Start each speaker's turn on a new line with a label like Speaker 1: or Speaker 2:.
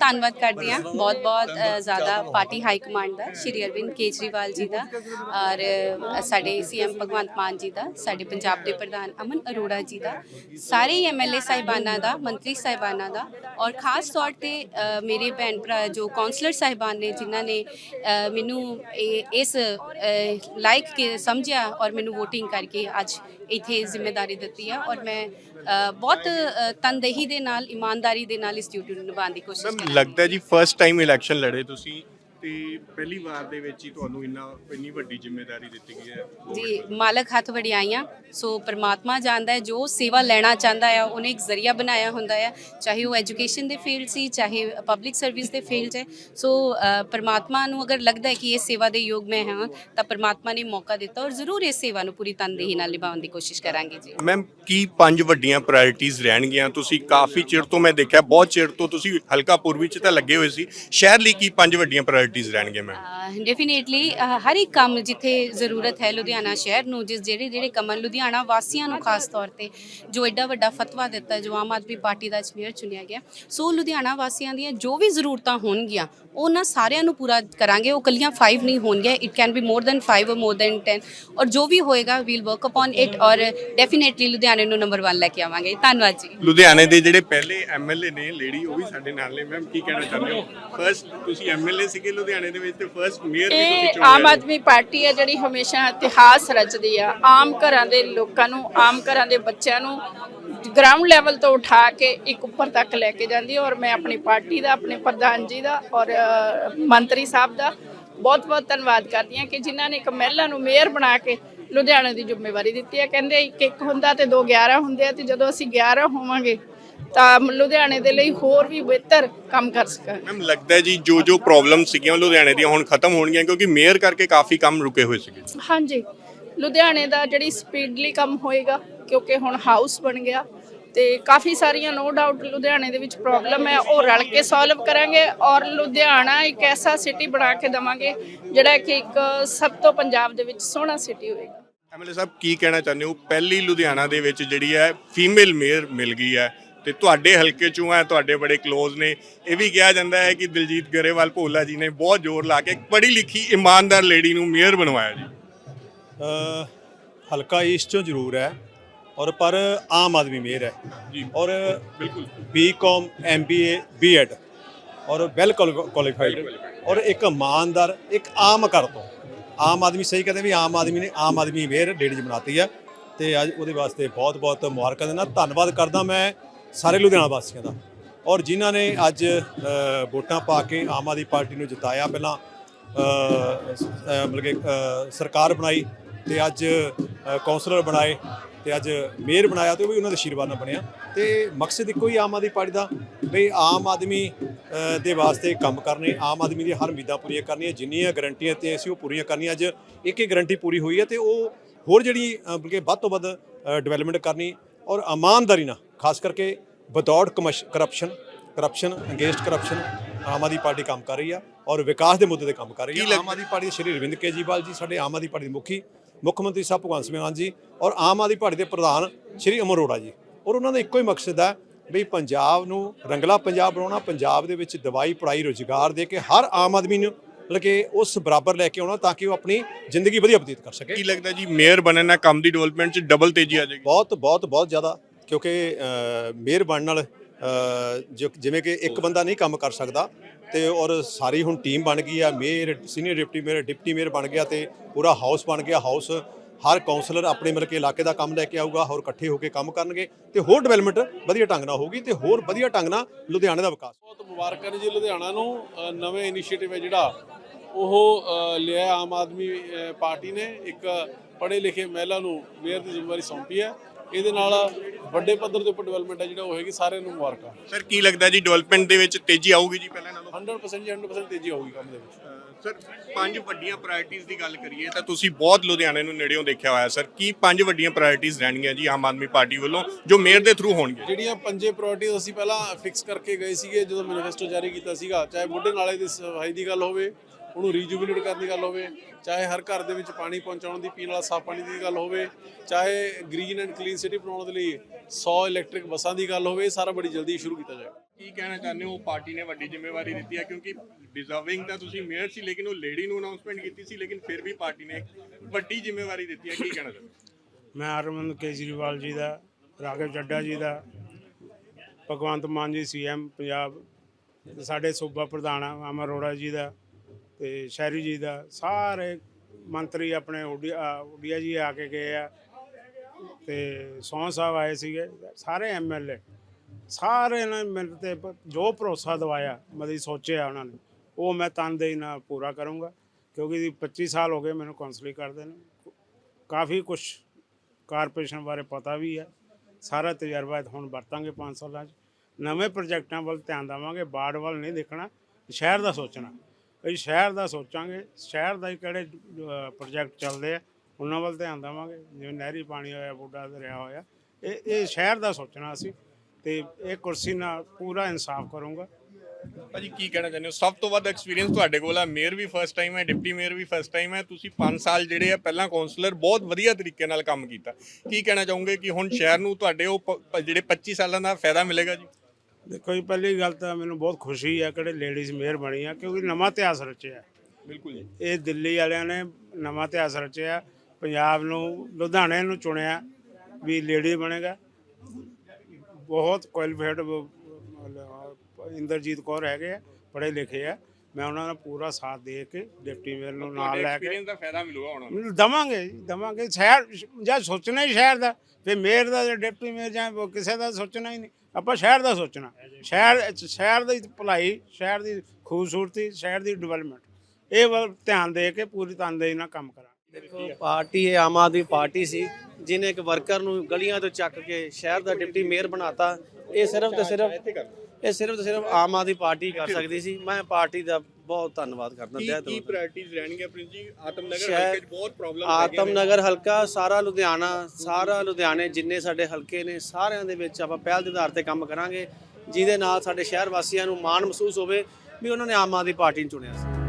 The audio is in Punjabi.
Speaker 1: ਧੰਨਵਾਦ ਕਰਦੀ ਹਾਂ। ਬਹੁਤ ਬਹੁਤ ਜ਼ਿਆਦਾ ਪਾਰਟੀ ਹਾਈ ਕਮਾਂਡ ਦਾ ਸ਼੍ਰੀ ਅਰਵਿੰਦ ਕੇਜਰੀਵਾਲ ਜੀ ਦਾ ਔਰ ਅ, ਸਾਡੇ ਸੀਐਮ ਭਗਵੰਤ ਮਾਨ ਜੀ ਦਾ ਸਾਡੇ ਪੰਜਾਬ ਦੇ ਪ੍ਰਧਾਨ ਅਮਨ ਅਰੋੜਾ ਜੀ ਦਾ ਸਾਰੇ ਐਮਐਲਏ ਸਾਹਿਬਾਨਾਂ ਦਾ ਮੰਤਰੀ ਸਾਹਿਬਾਨਾਂ ਦਾ ਔਰ ਖਾਸ ਤੌਰ ਤੇ ਮੇਰੇ ਭੈਣ ਭਰਾ ਜੋ ਕਾਉਂਸਲਰ ਸਾਹਿਬਾਨ ਨੇ ਜਿਨ੍ਹਾਂ ਨੇ ਮੈਨੂੰ ਇਹ- ਇਸ ਲਾਇਕ ਕੇ ਸਮਝਿਆ ਔਰ ਮੈਨੂੰ VOTING ਕਰਕੇ ਅੱਜ ਇੱਥੇ ਜ਼ਿੰਮੇਵਾਰੀ ਦਿੱਤੀ ਆ ਔਰ ਮੈਂ ਬਹੁਤ ਤਨਦੇਹੀ ਦੇ ਨਾਲ ਇਮਾਨਦਾਰੀ ਦੇ ਨਾਲ ਇਸ ਡਿਊਟੀ ਨੂੰ ਨਿਭਾਉਣ ਦੀ ਕੋਸ਼ਿਸ਼ ਕਰਾਂਗੀ।
Speaker 2: ਲੱਗਦਾ ਜੀ ਫਰਸਟ ਟਾਈਮ ਇਲੈਕਸ਼ਨ ਲੜੇ ਤੁਸੀਂ। ਤੇ ਪਹਿਲੀ ਵਾਰ ਦੇ ਵਿੱਚ ਹੀ ਤੁਹਾਨੂੰ ਇੰਨਾ ਇੰਨੀ ਵੱਡੀ ਜ਼ਿੰਮੇਵਾਰੀ ਦਿੱਤੀ ਗਈ ਹੈ।
Speaker 1: ਜੀ ਮਾਲਕ ਹੱਥ ਵਡਿਆਈਆਂ ਸੋ ਪ੍ਰਮਾਤਮਾ ਜਾਣਦਾ ਹੈ ਜੋ ਸੇਵਾ ਲੈਣਾ ਚਾਹੁੰਦਾ ਹੈ ਉਹਨੇ ਇੱਕ ਜ਼ਰੀਆ ਬਣਾਇਆ ਹੁੰਦਾ ਹੈ ਚਾਹੇ ਉਹ ਐਜੂਕੇਸ਼ਨ ਦੇ ਫੀਲਡ ਸੀ ਚਾਹੇ ਪਬਲਿਕ ਸਰਵਿਸ ਦੇ ਫੀਲਡ ਹੈ। ਸੋ ਪ੍ਰਮਾਤਮਾ ਨੂੰ ਅਗਰ ਲੱਗਦਾ ਹੈ ਕਿ ਇਹ ਸੇਵਾ ਦੇ ਯੋਗ ਮੈਂ ਹਾਂ ਤਾਂ ਪ੍ਰਮਾਤਮਾ ਨੇ ਮੌਕਾ ਦਿੱਤਾ ਔਰ ਜ਼ਰੂਰ ਇਸ ਸੇਵਾ ਨੂੰ ਪੂਰੀ ਤਨਦੇਹੀ ਨਾਲ ਨਿਭਾਉਣ ਦੀ ਕੋਸ਼ਿਸ਼ ਕਰਾਂਗੇ ਜੀ।
Speaker 2: ਮੈਮ ਕੀ ਪੰਜ ਵੱਡੀਆਂ ਪ੍ਰਾਇੋਰਟੀਆਂ ਰਹਿਣਗੀਆਂ? ਤੁਸੀਂ ਕਾਫੀ ਚਿਰ ਤੋਂ ਮੈਂ ਦੇਖਿਆ ਬਹੁਤ ਚਿਰ ਤੋਂ ਤੁਸੀਂ ਹਲਕਾ ਪੂਰਬੀ ਚ ਤਾਂ ਲੱਗੇ ਹੋਏ ਸੀ। ਸ਼ਹਿਰ ਲਈ ਕੀ ਪੰਜ ਵੱਡੀਆਂ ਪ੍ਰਾਇੋਰਟੀਆਂ ਰਹਿਣਗੀਆਂ ਮੈਮ
Speaker 1: ਡੈਫੀਨੇਟਲੀ ਹਰ ਇੱਕ ਕੰਮ ਜਿੱਥੇ ਜ਼ਰੂਰਤ ਹੈ ਲੁਧਿਆਣਾ ਸ਼ਹਿਰ ਨੂੰ ਜਿਸ ਜਿਹੜੇ ਜਿਹੜੇ ਕੰਮ ਲੁਧਿਆਣਾ ਵਾਸੀਆਂ ਨੂੰ ਖਾਸ ਤੌਰ ਤੇ ਜੋ ਐਡਾ ਵੱਡਾ ਫਤਵਾ ਦਿੱਤਾ ਜੋ ਆਮ ਆਦਮੀ ਪਾਰਟੀ ਦਾ ਮੇਅਰ ਚੁਣਿਆ ਗਿਆ। ਸੋ ਲੁਧਿਆਣਾ ਵਾਸੀਆਂ ਦੀਆਂ ਜੋ ਵੀ ਜ਼ਰੂਰਤਾਂ ਹੋਣਗੀਆਂ ਉਹਨਾਂ ਸਾਰਿਆਂ ਨੂੰ ਪੂਰਾ ਕਰਾਂਗੇ। ਉਹ ਕੱਲੀਆਂ 5 ਨਹੀਂ ਹੋਣਗੀਆਂ it can be more than 5 or more than 10 ਔਰ ਜੋ ਵੀ ਹੋਏਗਾ ਵੀਲ ਵਰਕ ਅਪਨ ਇਟ ਔਰ ਡੈਫੀਨੇਟਲੀ ਲੁਧਿਆਣੇ ਨੂੰ ਨੰਬਰ 1 ਲੈ ਕੇ ਆਵਾਂਗੇ। ਧੰਨਵਾਦ ਜੀ।
Speaker 2: ਲੁਧਿਆਣੇ ਦੇ ਜਿਹੜੇ ਪਹਿਲੇ ਐਮਐਲਏ ਨੇ ਲੇਡੀ ਉਹ ਵੀ ਸਾਡੇ ਨਾਲ ਨੇ। ਮੈਮ ਕੀ ਕਹਿਣਾ ਚਾਹੁੰਦੇ ਹੋ? ਫਰਸਟ ਤੁਸੀਂ ਐਮਐਲਏ ਸੀਗੇ ਲੁਧਿਆਣੇ ਦੇ ਵਿੱਚ ਤੇ ਫਰਸਟ ਮੇਅਰ ਵੀ ਤੁਸੀਂ
Speaker 3: ਇਹ ਆਮ। ਆਦਮੀ ਪਾਰਟੀ ਹੈ ਜਿਹੜੀ ਹਮੇਸ਼ਾ ਇਤਿਹਾਸ ਰਚਦੀ ਆ ਆਮ ਘਰਾਂ ਦੇ ਲੋਕਾਂ ਨੂੰ ਆਮ ਘਰਾਂ ਦੇ ਬੱਚਿਆਂ ਨੂੰ ਗਰਾਊਂਡ ਲੈਵਲ ਤੋਂ ਉਠਾ ਕੇ ਇੱਕ ਉੱਪਰ ਤੱਕ ਲੈ ਕੇ ਜਾਂਦੀ ਹੈ ਔਰ ਮੈਂ ਆਪਣੀ ਪਾਰਟੀ ਦਾ ਆਪਣੇ ਪ੍ਰਧਾਨ ਜੀ ਦਾ ਔਰ ਅ, ਮੰਤਰੀ ਸਾਹਿਬ ਦਾ ਬਹੁਤ ਬਹੁਤ ਧੰਨਵਾਦ ਕਰਦੀ ਹਾਂ ਕਿ ਜਿਨ੍ਹਾਂ ਨੇ ਇੱਕ ਮਹਿਲਾ ਨੂੰ ਮੇਅਰ ਬਣਾ ਕੇ ਲੁਧਿਆਣੇ ਦੀ ਜ਼ਿੰਮੇਵਾਰੀ ਦਿੱਤੀ ਹੈ ਕਹਿੰਦੇ ਇੱਕ ਇੱਕ ਹੁੰਦਾ ਤੇ ਦੋ 11 ਹੁੰਦੇ ਆ ਤੇ ਜਦੋਂ ਅਸੀਂ 11 ਹੋਵਾਂਗੇ ਤਾਂ ਲੁਧਿਆਣੇ ਦੇ ਲਈ ਹੋਰ ਵੀ ਬਿਹਤਰ ਕੰਮ ਕਰ ਸਕਾਂਗੇ
Speaker 2: ਮੈਮ ਲੱਗਦਾ ਹੈ ਜੀ ਜੋ ਜੋ ਪ੍ਰੋਬਲਮ ਸੀਗੀਆਂ ਲੁਧਿਆਣੇ ਦੀਆਂ ਹੁਣ ਖਤਮ ਹੋਣਗੀਆਂ ਕਿਉਂਕਿ ਮੇਅਰ ਕਰਕੇ ਕਾਫੀ ਕੰਮ ਰੁਕੇ ਹੋਏ ਸੀਗੇ।
Speaker 3: ਹਾਂਜੀ। ਲੁਧਿਆਣੇ ਦਾ ਜਿਹੜੀ ਸਪੀਡਲੀ ਕੰਮ ਹੋਏਗਾ ਕਿਉਂਕਿ ਹੁਣ ਹਾਊਸ ਬਣ ਗਿਆ ਤੇ ਕਾਫੀ ਸਾਰੀਆਂ ਨੋ ਡਾਊਟ ਲੁਧਿਆਣੇ ਦੇ ਵਿੱਚ ਪ੍ਰੋਬਲਮ ਹੈ ਉਹ ਰਲ ਕੇ ਸੋਲਵ ਕਰਾਂਗੇ ਔਰ ਲੁਧਿਆਣਾ ਇੱਕ ਐਸਾ ਸਿਟੀ ਬਣਾ ਕੇ ਦਵਾਂਗੇ ਜਿਹੜਾ ਕਿ ਇੱਕ ਸਭ ਤੋਂ ਪੰਜਾਬ ਦੇ ਵਿੱਚ ਸੋਹਣਾ ਸਿਟੀ ਹੋਏਗਾ।
Speaker 2: ਐਮਐਲਏ ਸਾਹਿਬ ਕੀ ਕਹਿਣਾ ਚਾਹੁੰਦੇ ਹੋ? ਪਹਿਲੀ ਲੁਧਿਆਣਾ ਦੇ ਵਿੱਚ ਜਿਹੜੀ ਹੈ ਫੀਮੇਲ ਮੇਅਰ ਮਿਲ ਗਈ ਹੈ ਤੇ ਤੁਹਾਡੇ ਹਲਕੇ ਚੋਂ ਹੈ ਤੁਹਾਡੇ ਬੜੇ ক্লোਜ਼ ਨੇ। ਇਹ ਵੀ ਕਿਹਾ ਜਾਂਦਾ ਹੈ ਕਿ ਦਿਲਜੀਤ ਗਰੇਵਾਲ ਭੋਲਾ ਜੀ ਨੇ ਬਹੁਤ ਜ਼ੋਰ ਲਾ ਕੇ ਇੱਕ ਪੜ੍ਹੀ ਲਿਖੀ ਇਮਾਨਦਾਰ ਲੇਡੀ ਨੂੰ ਮੇਅਰ ਬਣਵਾਇਆ ਜੀ।
Speaker 4: ਅ, ਹਲਕਾ ਈਸਟ ਚੋਂ ਜ਼ਰੂਰ ਹੈ ਔਰ ਪਰ ਆਮ ਆਦਮੀ ਮੇਅਰ ਹੈ।
Speaker 2: ਜੀ।
Speaker 4: ਔਰ
Speaker 2: ਬਿਲਕੁਲ।
Speaker 4: ਬੀਕਾਮ ਐਮਬੀਏ ਬੀਐਡ ਔਰ ਵੈਲ ਕੁਆਲੀਫਾਈਡ ਔਰ ਇੱਕ ਇਮਾਨਦਾਰ ਇੱਕ ਆਮ ਘਰ ਤੋਂ। ਆਮ ਆਦਮੀ ਸਹੀ ਕਹਿੰਦੇ ਵੀ ਆਮ ਆਦਮੀ ਨੇ ਆਮ ਆਦਮੀ ਮੇਅਰ ਲੇਡੀਜ਼ ਬਣਾਤੀ ਹੈ। ਤੇ ਅੱਜ ਉਹਦੇ ਵਾਸਤੇ ਬਹੁਤ ਬਹੁਤ ਮੁਬਾਰਕਾਂ ਦੇਣਾ ਧੰਨਵਾਦ ਕਰਦਾ ਮੈਂ ਸਾਰੇ ਲੁਧਿਆਣਾ ਵਾਸੀਆਂ ਦਾ। ਔਰ ਜਿਨ੍ਹਾਂ ਨੇ ਅੱਜ ਵੋਟਾਂ ਪਾ ਕੇ ਆਮ ਆਦਮੀ ਪਾਰਟੀ ਨੂੰ ਜਿਤਾਇਆ ਪਹਿਲਾਂ ਮਤਲਬ ਕਿ ਸਰਕਾਰ ਬਣਾਈ ਤੇ ਅੱਜ ਅ, ਕੌਂਸਲਰ ਬਣਾਏ ਤੇ ਅੱਜ ਮੇਅਰ ਬਣਾਇਆ ਤੇ ਉਹ ਵੀ ਉਹਨਾਂ ਦੇ ਆਸ਼ੀਰਵਾਦ ਨਾਲ ਬਣਿਆ। ਤੇ ਮਕਸਦ ਇੱਕੋ ਹੀ ਆਮ ਆਦਮੀ ਪਾਰਟੀ ਦਾ ਵੀ ਆਮ ਆਦਮੀ ਦੇ ਵਾਸਤੇ ਕੰਮ ਕਰਨੇ ਆਮ ਆਦਮੀ ਦੀਆਂ ਹਰ ਉਮੀਦਾਂ ਪੂਰੀਆਂ ਕਰਨੀਆਂ ਜਿੰਨੀਆਂ ਗਰੰਟੀਆਂ ਤੇ ਅਸੀਂ ਉਹ ਪੂਰੀਆਂ ਕਰਨੀਆਂ ਅੱਜ ਇੱਕ ਹੀ ਗਰੰਟੀ ਪੂਰੀ ਹੋਈ ਹੈ ਤੇ ਉਹ ਹੋਰ ਜਿਹੜੀ ਅ, ਬਲਕਿ ਵੱਧ ਤੋਂ ਵੱਧ ਡਿਵੈਲਪਮੈਂਟ ਕਰਨੀ ਔਰ ਇਮਾਨਦਾਰੀ ਨਾਲ ਖਾਸ ਕਰਕੇ without corruption corruption against corruption Aam Aadmi Party ਕੰਮ ਕਰ ਰਹੀ ਆ ਔਰ ਵਿਕਾਸ ਦੇ ਮੁੱਦੇ ਤੇ ਕੰਮ ਕਰ ਰਹੀ
Speaker 2: ਲੱਗ-
Speaker 4: ਆਮ ਆਦਮੀ ਪਾਰਟੀ ਦੇ ਸ਼੍ਰੀ ਅਰਵਿੰਦ ਕੇਜਰੀਵਾਲ ਜੀ ਸਾਡੇ ਆਮ ਆਦਮੀ ਪਾਰਟੀ ਦੇ ਮੁਖੀ ਮੁੱਖ ਮੰਤਰੀ ਸਾਹਿਬ ਭਗਵੰਤ ਸਿੰਘ ਮਾਨ ਜੀ ਔਰ ਆਮ ਆਦਮੀ ਪਾਰਟੀ ਦੇ ਪ੍ਰਧਾਨ ਸ਼੍ਰੀ ਅਮਰ ਅਰੋੜਾ ਜੀ। ਔਰ ਉਹਨਾਂ ਦਾ ਇੱਕੋ ਹੀ ਮਕਸਦ ਹੈ ਵੀ ਪੰਜਾਬ ਨੂੰ ਰੰਗਲਾ ਪੰਜਾਬ ਬਣਾਉਣਾ ਪੰਜਾਬ ਦੇ ਵਿੱਚ ਦਵਾਈ ਪੜਾਈ ਰੋਜ਼ਗਾਰ ਦੇ ਕੇ ਹਰ ਆਮ ਆਦਮੀ ਨੂੰ ਮਤਲਬ ਕਿ ਉਸ ਬਰਾਬਰ ਲੈ ਕੇ ਆਉਣਾ ਤਾਂ ਕਿ ਉਹ ਆਪਣੀ ਜ਼ਿੰਦਗੀ ਵਧੀਆ ਬਤੀਤ ਕਰ ਸਕੇ।
Speaker 2: ਕੀ ਲੱਗਦਾ ਜੀ ਮੇਅਰ ਬਣਨ ਨਾਲ ਕੰਮ ਦੀ ਡਿਵੈਲਪਮੈਂਟ 'ਚ ਡਬਲ ਤੇਜ਼ੀ ਆ ਜਾਏਗੀ?
Speaker 4: ਬਹੁਤ ਬਹੁਤ ਬਹੁਤ ਜ਼ਿਆਦਾ। ਕਿਉਂਕਿ ਮੇਅਰ ਬਣਨ ਨਾਲ ਜਿਵੇਂ ਕਿ ਇੱਕ ਬੰਦਾ ਨਹੀਂ ਕੰਮ ਕਰ ਸਕਦਾ ਤੇ ਔਰ ਸਾਰੀ ਹੁਣ ਟੀਮ ਬਣ ਗਈ ਆ, mayor, senior deputy mayor deputy mayor ਬਣ ਗਿਆ ਤੇ ਪੂਰਾ ਹਾਊਸ ਬਣ ਗਿਆ। ਹਾਊਸ ਹਰ ਕਾਉਂਸਲਰ ਆਪਣੇ ਮਤਲਬ ਕਿ ਇਲਾਕੇ ਦਾ ਕੰਮ ਲੈ ਕੇ ਆਊਗਾ, ਹੋਰ ਇਕੱਠੇ ਹੋ ਕੇ ਕੰਮ ਕਰਨਗੇ ਤੇ ਹੋਰ ਡਿਵੈਲਪਮੈਂਟ ਵਧੀਆ ਢੰਗ ਨਾਲ ਹੋਊਗੀ ਤੇ ਹੋਰ ਵਧੀਆ ਢੰਗ ਨਾਲ ਲੁਧਿਆਣੇ ਦਾ ਵਿਕਾਸ।
Speaker 5: ਬਹੁਤ ਮੁਬਾਰਕਾਂ ਨੇ ਜੀ ਲੁਧਿਆਣਾ ਨੂੰ ਨਵੇਂ ਇਨੀਸ਼ੀਏਟਿਵ ਹੈ ਜਿਹੜਾ, ਉਹ ਲਿਆ ਆਮ ਆਦਮੀ ਪਾਰਟੀ ਨੇ। ਇੱਕ ਪੜ੍ਹੇ ਲਿਖੇ ਮਹਿਲਾ ਨੂੰ ਮੇਅਰ ਦੀ ਜ਼ਿੰਮੇਵਾਰੀ ਸੌਂਪੀ ਹੈ। ਇਹਦੇ ਨਾਲ ਵੱਡੇ ਪੱਧਰ ਦੇ ਉੱਪਰ ਡਿਵੈਲਪਮੈਂਟ ਹੈ ਜਿਹੜਾ ਉਹ ਹੋਏਗੀ ਸਾਰਿਆਂ ਨੂੰ ਮੁਬਾਰਕਾਂ
Speaker 2: ਸਰ ਕੀ ਲੱਗਦਾ ਜੀ ਡਿਵੈਲਪਮੈਂਟ ਦੇ ਵਿੱਚ ਤੇਜ਼ੀ ਆਊਗੀ ਜੀ ਪਹਿਲਾਂ ਨਾਲੋਂ?
Speaker 5: 100% ਜੀ 100% ਤੇਜ਼ੀ ਹੋਊਗੀ ਕੰਮ ਦੇ ਵਿੱਚ।
Speaker 2: ਸਰ ਪੰਜ ਵੱਡੀਆਂ ਪ੍ਰਾਇੋਰਟੀਆਂ ਦੀ ਗੱਲ ਕਰੀਏ ਤਾਂ ਤੁਸੀਂ ਬਹੁਤ ਲੁਧਿਆਣੇ ਨੂੰ ਨੇੜਿਓਂ ਦੇਖਿਆ ਹੋਇਆ ਸਰ। ਕੀ ਪੰਜ ਵੱਡੀਆਂ ਪ੍ਰਾਇੋਰਟੀਆਂ ਰਹਿਣਗੀਆਂ ਜੀ ਆਮ ਆਦਮੀ ਪਾਰਟੀ ਵੱਲੋਂ ਜੋ ਮੇਅਰ ਦੇ ਥਰੂ ਹੋਣਗੀਆਂ?
Speaker 5: ਜਿਹੜੀਆਂ ਪੰਜੇ ਪ੍ਰਾਇੋਰਟੀਜ਼ ਅਸੀਂ ਪਹਿਲਾਂ ਫਿਕਸ ਕਰਕੇ ਗਏ ਸੀਗੇ ਜਦੋਂ ਮੈਨੀਫੈਸਟੋ ਜਾਰੀ ਕੀਤਾ ਸੀਗਾ ਚਾਹੇ ਬੁੱਢੇ ਨਾਲੇ ਦੀ ਸਫ਼ਾਈ ਦੀ ਗੱਲ ਹੋਵੇ ਉਹਨੂੰ ਰੀਜੂਵਿਨੇਟ ਕਰਨ ਦੀ ਗੱਲ ਹੋਵੇ ਚਾਹੇ ਹਰ ਘਰ ਦੇ ਵਿੱਚ ਪਾਣੀ ਪਹੁੰਚਾਉਣ ਦੀ ਪੀਣ ਵਾਲਾ ਸਾਫ਼ ਪਾਣੀ ਦੀ ਗੱਲ ਹੋਵੇ ਚਾਹੇ ਗ੍ਰੀਨ ਐਂਡ ਕਲੀਨ ਸਿਟੀ ਬਣਾਉਣ ਦੇ ਲਈ 100 ਇਲੈਕਟ੍ਰਿਕ ਬੱਸਾਂ ਦੀ ਗੱਲ ਹੋਵੇ ਇਹ ਸਾਰਾ ਬੜੀ ਜਲਦੀ ਸ਼ੁਰੂ ਕੀਤਾ ਜਾਏਗਾ।
Speaker 2: ਕੀ ਕਹਿਣਾ ਚਾਹੁੰਦੇ ਹੋ? ਪਾਰਟੀ ਨੇ ਵੱਡੀ ਜ਼ਿੰਮੇਵਾਰੀ ਦਿੱਤੀ ਹੈ ਕਿਉਂਕਿ ਡਿਜ਼ਰਵਿੰਗ ਤਾਂ ਤੁਸੀਂ ਮੇਅਰ ਸੀ ਲੇਕਿਨ ਉਹ ਲੇਡੀ ਨੂੰ ਅਨਾਉਂਸਮੈਂਟ ਕੀਤੀ ਸੀ ਲੇਕਿਨ ਫਿਰ ਵੀ ਪਾਰਟੀ ਨੇ ਵੱਡੀ ਜ਼ਿੰਮੇਵਾਰੀ ਦਿੱਤੀ ਹੈ। ਕੀ ਕਹਿਣਾ ਚਾਹੁੰਦੇ ਹੋ?
Speaker 6: ਮੈਂ ਅਰਵਿੰਦ ਕੇਜਰੀਵਾਲ ਜੀ ਦਾ ਰਾਘਵ ਚੱਡਾ ਜੀ ਦਾ ਭਗਵੰਤ ਮਾਨ ਜੀ ਸੀਐਮ ਪੰਜਾਬ ਸਾਡੇ ਸੂਬਾ ਪ੍ਰਧਾਨ ਅਮਰ ਅਰੋੜਾ ਜੀ ਦਾ ਤੇ ਸ਼ਹਿਰੀ ਜੀ ਦਾ ਸਾਰੇ ਮੰਤਰੀ ਆਪਣੇ ਉਡੀਆ ਉਡੀਆ ਜੀ ਆ ਕੇ ਗਏ ਆ। ਤੇ ਸੌਂ ਸਾਹਿਬ ਆਏ ਸੀਗੇ ਸਾਰੇ ਐਮਐਲਏ ਸਾਰੇ ਨੇ ਮੇਰੇ ਤੇ ਜੋ ਭਰੋਸਾ ਦਵਾਇਆ ਮਤਲਬ ਸੋਚਿਆ ਉਹਨਾਂ ਨੇ ਉਹ ਮੈਂ ਤਨਦੇਹੀ ਨਾਲ ਪੂਰਾ ਕਰੂੰਗਾ ਕਿਉਂਕਿ 25 ਸਾਲ ਹੋ ਗਏ ਮੈਨੂੰ ਕਾਉਂਸਲਿੰਗ ਕਰਦੇ ਨੇ। ਕਾਫੀ ਕੁਝ ਕਾਰਪੋਰੇਸ਼ਨ ਬਾਰੇ ਪਤਾ ਵੀ ਹੈ ਸਾਰਾ ਤਜਰਬਾ ਹੈ, ਹੁਣ ਵਰਤਾਂਗੇ 5 ਸਾਲਾਂ 'ਚ। ਨਵੇਂ ਪ੍ਰੋਜੈਕਟਾਂ ਵੱਲ ਧਿਆਨ ਦੇਵਾਂਗੇ ਬਾੜ ਵੱਲ ਨਹੀਂ ਦੇਖਣਾ ਸ਼ਹਿਰ ਦਾ ਸੋਚਣਾ। ਅਸੀਂ ਸ਼ਹਿਰ ਦਾ ਸੋਚਾਂਗੇ, ਸ਼ਹਿਰ ਦਾ ਹੀ ਕਿਹੜੇ ਪ੍ਰੋਜੈਕਟ ਚੱਲਦੇ ਆ, ਉਹਨਾਂ ਵੱਲ ਧਿਆਨ ਦੇਵਾਂਗੇ, ਜਿਵੇਂ ਨਹਿਰੀ ਪਾਣੀ ਹੋਇਆ ਬੁੱਢਾ ਦਰਿਆ ਹੋਇਆ, ਇਹ ਇਹ ਸ਼ਹਿਰ ਦਾ ਸੋਚਣਾ ਅਸੀਂ ਤੇ ਇਹ ਕੁਰਸੀ ਨਾਲ ਪੂਰਾ ਇਨਸਾਫ ਕਰੂੰਗਾ।
Speaker 2: ਭਾਜੀ, ਕੀ ਕਹਿਣਾ ਚਾਹੁੰਦੇ ਹੋ? ਸਭ ਤੋਂ ਵੱਧ ਐਕਸਪੀਰੀਅੰਸ ਤੁਹਾਡੇ ਕੋਲ ਆ, ਮੇਅਰ ਵੀ ਫਸਟ ਟਾਈਮ ਹੈ, ਡਿਪਟੀ ਮੇਅਰ ਵੀ ਫਸਟ ਟਾਈਮ ਹੈ, ਤੁਸੀਂ 5 ਸਾਲ ਜਿਹੜੇ ਆ, ਪਹਿਲਾਂ ਕਾਉਂਸਲਰ ਬਹੁਤ ਵਧੀਆ ਤਰੀਕੇ ਨਾਲ ਕੰਮ ਕੀਤਾ। ਕੀ ਕਹਿਣਾ ਚਾਹੋਗੇ ਕਿ ਹੁਣ ਸ਼ਹਿਰ ਨੂੰ ਤੁਹਾਡੇ ਉਹ ਪ- ਜਿਹੜੇ 25 ਸਾਲਾਂ ਦਾ ਫਾਇਦਾ ਮਿਲੇਗਾ ਜੀ?
Speaker 6: ਦੇਖੋ ਜੀ ਪਹਿਲੀ ਗੱਲ ਤਾਂ ਮੈਨੂੰ ਬਹੁਤ ਖੁਸ਼ੀ ਹੈ ਕਿਹੜੇ ਲੇਡੀਜ਼ ਮੇਅਰ ਬਣੀ ਆ ਕਿਉਂਕਿ ਨਵਾਂ ਇਤਿਹਾਸ ਰਚਿਆ
Speaker 2: ਬਿਲਕੁਲ ਜੀ।
Speaker 6: ਇਹ ਦਿੱਲੀ ਵਾਲਿਆਂ ਨੇ ਨਵਾਂ ਇਤਿਹਾਸ ਰਚਿਆ ਪੰਜਾਬ ਨੂੰ ਲੁਧਿਆਣੇ ਨੂੰ ਚੁਣਿਆ ਵੀ ਲੇਡੀ ਬਣੇਗਾ। ਬਹੁਤ ਕੁਆਲੀਫਾਈਡ ਇੰਦਰਜੀਤ ਕੌਰ ਹੈਗੇ ਆ ਪੜ੍ਹੇ ਲਿਖੇ ਆ। ਮੈਂ ਉਹਨਾਂ ਦਾ ਪੂਰਾ ਸਾਥ ਦੇ ਕੇ ਡਿਪਟੀ ਮੇਅਰ ਨੂੰ ਨਾਲ ਲੈ ਕੇ
Speaker 2: ਐਕਸਪੀਰੀਅੰਸ ਦਾ ਫਾਇਦਾ ਮਿਲੂਗਾ ਹੁਣ
Speaker 6: ਦਵਾਂਗੇ ਜੀ ਦਵਾਂਗੇ। ਸ਼ਹਿਰ ਜਾਂ ਸੋਚਣਾ ਹੀ ਸ਼ਹਿਰ ਦਾ। ਫਿਰ ਮੇਅਰ ਦਾ ਜਾਂ ਡਿਪਟੀ ਮੇਅਰ ਜਾਂ ਉਹ ਕਿਸੇ ਦਾ ਸੋਚਣਾ ਹੀ ਨਹੀਂ। ਆਪਾਂ ਸ਼ਹਿਰ ਦਾ ਸੋਚਣਾ। ਸ਼ਹਿਰ ਸ਼ਹਿਰ ਦੀ ਭਲਾਈ ਸ਼ਹਿਰ ਦੀ ਖੂਬਸੂਰਤੀ ਸ਼ਹਿਰ ਦੀ ਡਿਵੈਲਪਮੈਂਟ ਇਹ ਵੱਲ ਧਿਆਨ ਦੇ ਕੇ ਪੂਰੀ ਤਨਦੇਹੀ ਨਾਲ ਕੰਮ ਕਰਾਂਗੇ।
Speaker 7: ਦੇਖੋ ਪਾਰਟੀ ਇਹ ਆਮ ਆਦਮੀ ਪਾਰਟੀ ਸੀ ਜਿਹਨੇ ਇੱਕ ਵਰਕਰ ਨੂੰ ਗਲੀਆਂ ਤੋਂ ਚੱਕ ਕੇ ਸ਼ਹਿਰ ਦਾ ਡਿਪਟੀ ਮੇਅਰ ਬਣਾਤਾ। ਇਹ ਸਿਰਫ ਤੇ ਸਿਰਫ ਇਹ ਸਿਰਫ ਤੇ ਸਿਰਫ ਆਮ ਆਦਮੀ ਪਾਰਟੀ ਕਰ ਸਕਦੀ ਸੀ। ਮੈਂ ਪਾਰਟੀ ਦਾ ਬਹੁਤ ਧੰਨਵਾਦ ਕਰਦਾ ਤਹਿ
Speaker 2: ਕੀ। ਪ੍ਰਾਇੋਰਟੀਜ਼ ਰਹਿਣਗੀਆਂ ਪ੍ਰਿੰਸ ਜੀ? ਆਤਮਨਗਰ
Speaker 7: ਸ਼ਹਿਰ-
Speaker 2: ਹਲਕੇ 'ਚ ਬਹੁਤ ਪ੍ਰੋਬਲਮ
Speaker 7: ਆਤਮ ਨਗਰ ਹਲਕਾ ਸਾਰਾ ਲੁਧਿਆਣਾ ਸਾਰਾ ਲੁਧਿਆਣੇ ਜਿੰਨੇ ਸਾਡੇ ਹਲਕੇ ਨੇ ਸਾਰਿਆਂ ਦੇ ਵਿੱਚ ਆਪਾਂ ਪਹਿਲ ਦੇ ਆਧਾਰ ਤੇ ਕੰਮ ਕਰਾਂਗੇ। ਜਿਹਦੇ ਨਾਲ ਸਾਡੇ ਸ਼ਹਿਰ ਵਾਸੀਆਂ ਨੂੰ ਮਾਣ ਮਹਿਸੂਸ ਹੋਵੇ ਵੀ ਉਹਨਾਂ ਨੇ ਆਮ ਆਦਮੀ ਪਾਰਟੀ ਨੂੰ ਚੁਣਿਆ ਸੀ।